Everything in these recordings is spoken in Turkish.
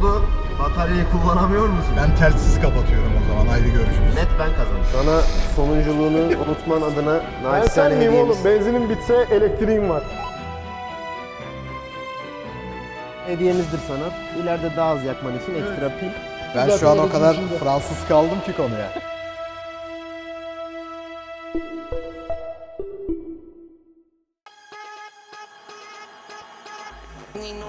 oldu? Bataryayı kullanamıyor musun? Ben telsiz kapatıyorum o zaman. Haydi görüşürüz. Net ben kazandım. Sana sonunculuğunu unutman adına Ben naçizane sen miyim hediyemiz. oğlum? Benzinin bitse elektriğim var. Hediyemizdir sana. İleride daha az yakman için ekstra pil. Ben Zaten şu an o öyle kadar düşündüm. Fransız kaldım ki konuya. Need no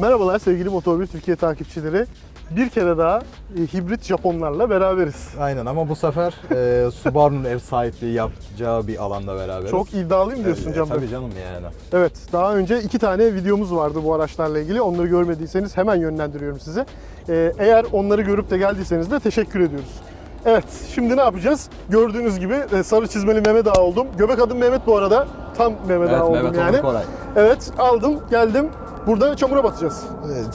Merhabalar sevgili Motor 1 Türkiye takipçileri. Bir kere daha e, hibrit Japonlarla beraberiz. Aynen ama bu sefer e, Subaru'nun ev sahipliği yapacağı bir alanda beraberiz. Çok iddialıyım diyorsun E, Bey. Tabii canım yani. Evet, daha önce iki tane videomuz vardı bu araçlarla ilgili. Onları görmediyseniz hemen yönlendiriyorum size. Ee, eğer onları görüp de geldiyseniz de teşekkür ediyoruz. Evet, şimdi ne yapacağız? Gördüğünüz gibi e, sarı çizmeli Mehmet Ağa oldum. Göbek adım Mehmet bu arada. Tam Mehmet Ağa oldum yani. Koray. Evet, aldım, geldim. Burada çamura batacağız.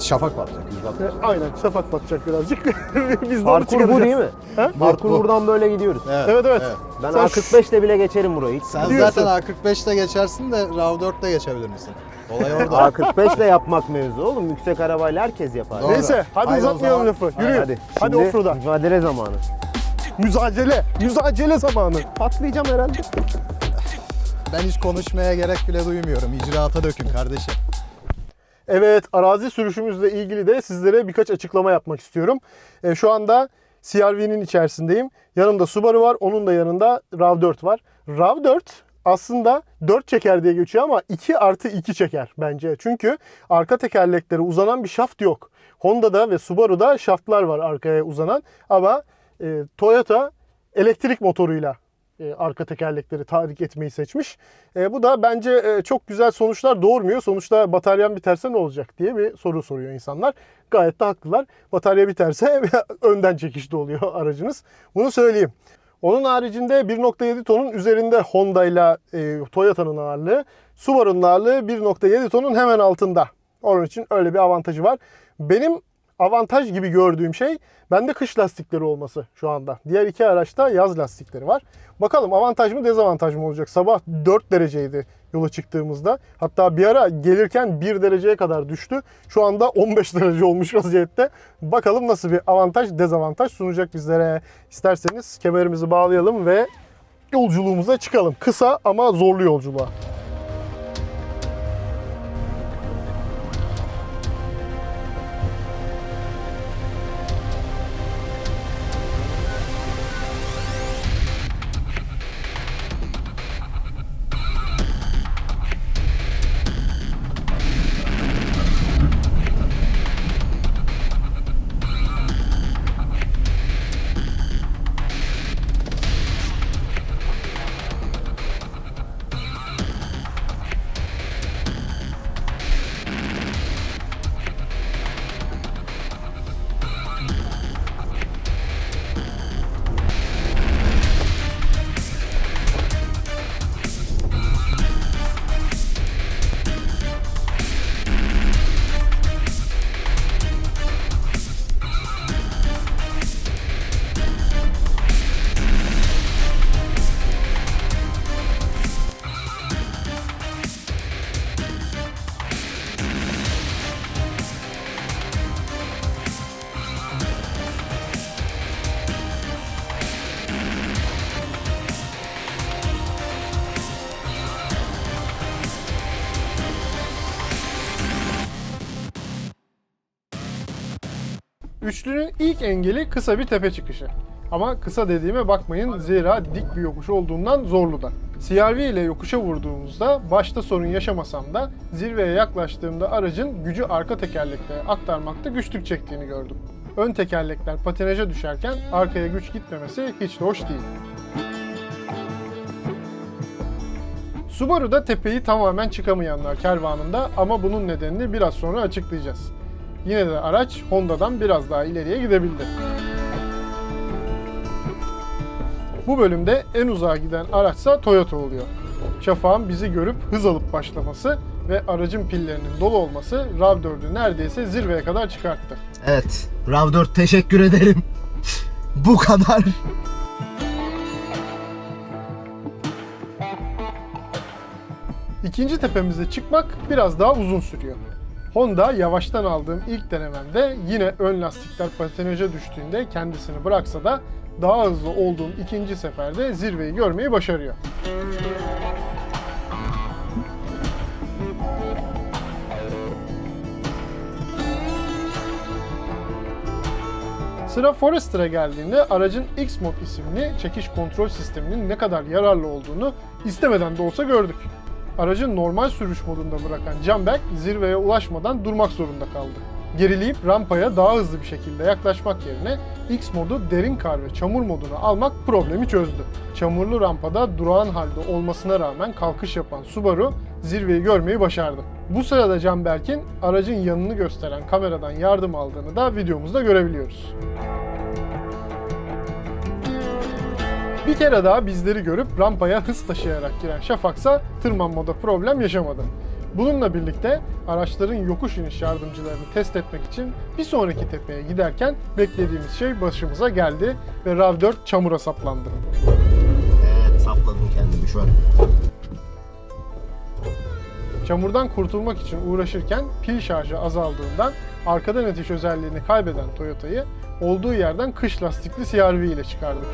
Şafak batacak. E, aynen, şafak batacak birazcık. Biz de onu Parkur bu çıkaracağız. değil mi? He? Parkur bu. buradan böyle gidiyoruz. Evet, evet. Ben Sen A45 ile bile geçerim burayı. Sen Diyorsun. zaten A45'te geçersin de RAV4'te geçebilir misin? Olay orada. A45 ile yapmak mevzu oğlum. Yüksek arabayla herkes yapar. Doğru. Neyse, hadi Haydi o uzatmayalım zaman. lafı. Yürüyün. Hadi. Hadi Şimdi offroad'a. mücadele zamanı. Müzacele, müzacele zamanı. Patlayacağım herhalde. ben hiç konuşmaya gerek bile duymuyorum. İcraata dökün kardeşim. Evet, arazi sürüşümüzle ilgili de sizlere birkaç açıklama yapmak istiyorum. E, şu anda CRV'nin içerisindeyim. Yanımda Subaru var, onun da yanında RAV4 var. RAV4 aslında 4 çeker diye geçiyor ama 2 artı 2 çeker bence. Çünkü arka tekerlekleri uzanan bir şaft yok. Honda'da ve Subaru'da şaftlar var arkaya uzanan ama e, Toyota elektrik motoruyla e, arka tekerlekleri tahrik etmeyi seçmiş. E, bu da bence e, çok güzel sonuçlar doğurmuyor. Sonuçta bataryam biterse ne olacak diye bir soru soruyor insanlar. Gayet de haklılar. Batarya biterse önden çekişli oluyor aracınız. Bunu söyleyeyim. Onun haricinde 1.7 tonun üzerinde Honda ile e, Toyota'nın ağırlığı, Subaru'nun ağırlığı 1.7 tonun hemen altında. Onun için öyle bir avantajı var. Benim avantaj gibi gördüğüm şey bende kış lastikleri olması şu anda. Diğer iki araçta yaz lastikleri var. Bakalım avantaj mı dezavantaj mı olacak? Sabah 4 dereceydi yola çıktığımızda. Hatta bir ara gelirken 1 dereceye kadar düştü. Şu anda 15 derece olmuş vaziyette. Bakalım nasıl bir avantaj dezavantaj sunacak bizlere. İsterseniz kemerimizi bağlayalım ve yolculuğumuza çıkalım. Kısa ama zorlu yolculuğa. Üçlünün ilk engeli kısa bir tepe çıkışı. Ama kısa dediğime bakmayın zira dik bir yokuş olduğundan zorlu da. CRV ile yokuşa vurduğumuzda başta sorun yaşamasam da zirveye yaklaştığımda aracın gücü arka tekerleklere aktarmakta güçlük çektiğini gördüm. Ön tekerlekler patinaja düşerken arkaya güç gitmemesi hiç de hoş değil. Subaru'da tepeyi tamamen çıkamayanlar kervanında ama bunun nedenini biraz sonra açıklayacağız. Yine de araç Honda'dan biraz daha ileriye gidebildi. Bu bölümde en uzağa giden araçsa Toyota oluyor. Şafak'ın bizi görüp hız alıp başlaması ve aracın pillerinin dolu olması RAV4'ü neredeyse zirveye kadar çıkarttı. Evet. RAV4 teşekkür ederim. Bu kadar. İkinci tepemize çıkmak biraz daha uzun sürüyor. Honda yavaştan aldığım ilk denememde yine ön lastikler patinaja düştüğünde kendisini bıraksa da daha hızlı olduğum ikinci seferde zirveyi görmeyi başarıyor. Sıra Forrester'a geldiğinde aracın X-Mod isimli çekiş kontrol sisteminin ne kadar yararlı olduğunu istemeden de olsa gördük. Aracı normal sürüş modunda bırakan Canberk zirveye ulaşmadan durmak zorunda kaldı. Gerileyip rampaya daha hızlı bir şekilde yaklaşmak yerine X modu derin kar ve çamur moduna almak problemi çözdü. Çamurlu rampada durağan halde olmasına rağmen kalkış yapan Subaru zirveyi görmeyi başardı. Bu sırada Canberk'in aracın yanını gösteren kameradan yardım aldığını da videomuzda görebiliyoruz. Bir kere daha bizleri görüp rampaya hız taşıyarak giren Şafaksa tırmanmada problem yaşamadı. Bununla birlikte araçların yokuş iniş yardımcılarını test etmek için bir sonraki tepeye giderken beklediğimiz şey başımıza geldi ve RAV4 çamura saplandı. Evet sapladım kendimi şu an. Çamurdan kurtulmak için uğraşırken pil şarjı azaldığından arkadan itiş özelliğini kaybeden Toyota'yı olduğu yerden kış lastikli CR-V ile çıkardık.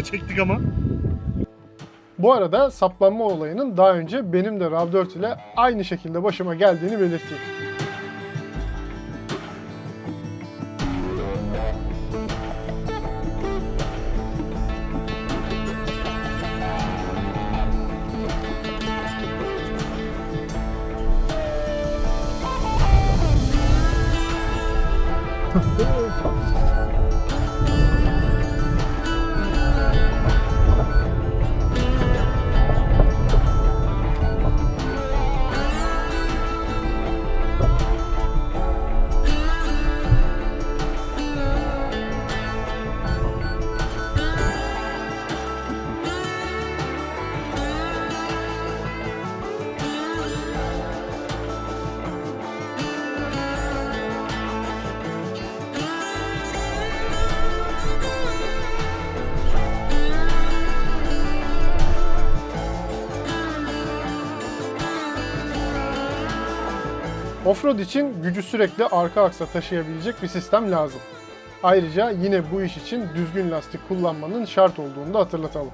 Da çektik ama. Bu arada saplanma olayının daha önce benim de RAV4 ile aynı şekilde başıma geldiğini belirteyim. Offroad için gücü sürekli arka aksa taşıyabilecek bir sistem lazım. Ayrıca yine bu iş için düzgün lastik kullanmanın şart olduğunu da hatırlatalım.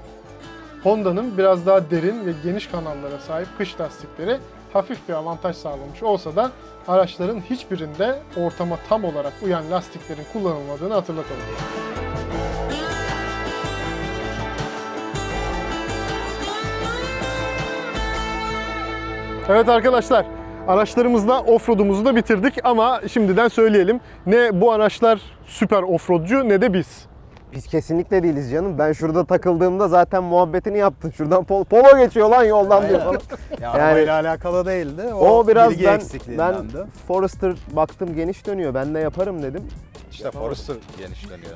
Honda'nın biraz daha derin ve geniş kanallara sahip kış lastikleri hafif bir avantaj sağlamış olsa da araçların hiçbirinde ortama tam olarak uyan lastiklerin kullanılmadığını hatırlatalım. Evet arkadaşlar, araçlarımızla offroad'umuzu da bitirdik ama şimdiden söyleyelim. Ne bu araçlar süper offroadcu ne de biz. Biz kesinlikle değiliz canım. Ben şurada takıldığımda zaten muhabbetini yaptın. Şuradan pol- polo geçiyor lan yoldan diyor falan. Ya Yani- arabayla alakalı değildi. O, O biraz bilgi ben ben. Forester baktım geniş dönüyor. Ben de yaparım dedim. İşte Forrester genişleniyor.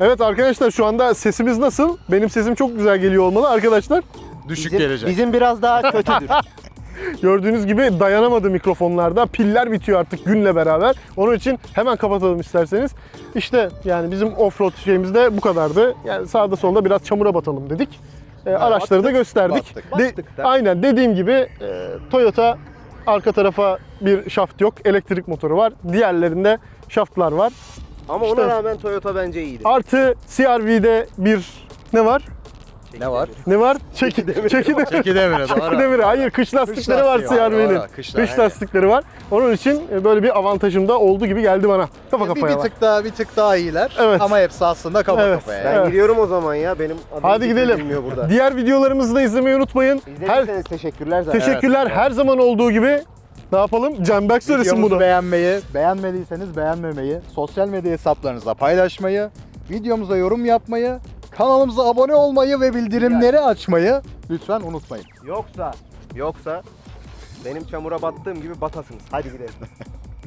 Evet arkadaşlar şu anda sesimiz nasıl? Benim sesim çok güzel geliyor olmalı arkadaşlar. Düşük Bizim, gelecek. bizim biraz daha kötüdür. Gördüğünüz gibi dayanamadı mikrofonlarda. Piller bitiyor artık günle beraber. Onun için hemen kapatalım isterseniz. İşte yani bizim offroad şeyimiz de bu kadardı. Yani sağda solda biraz çamura batalım dedik. Ee, araçları da gösterdik. battık. De- Battık da. aynen dediğim gibi e, Toyota arka tarafa bir şaft yok. Elektrik motoru var. Diğerlerinde şaftlar var. Ama İşte- ona rağmen Toyota bence iyiydi. Artı CR-V'de bir ne var? Ne var? Ne var? Çeki Çeki demiri. Çeki demiri Çeki demiri. Hayır kış lastikleri var lastiği var, CRV'nin. doğru, Kış, kış lastikleri var. Onun için e, böyle bir avantajım da oldu gibi geldi bana. Kafa Bir, kafaya bir var. tık daha bir tık daha iyiler. Evet. Ama hepsi aslında kafa Evet. kafaya. Ben Evet. gidiyorum o zaman ya. Benim adım Hadi gidelim. bilmiyor burada. Diğer videolarımızı da izlemeyi unutmayın. Her teşekkürler zaten. teşekkürler. Her zaman olduğu gibi ne yapalım? Canberk söylesin bunu. beğenmeyi, beğenmediyseniz beğenmemeyi, sosyal medya hesaplarınızda paylaşmayı, videomuza yorum yapmayı, kanalımıza abone olmayı ve bildirimleri açmayı lütfen unutmayın. Yoksa, yoksa benim çamura battığım gibi batasınız. Hadi gidelim.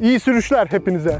İyi sürüşler hepinize.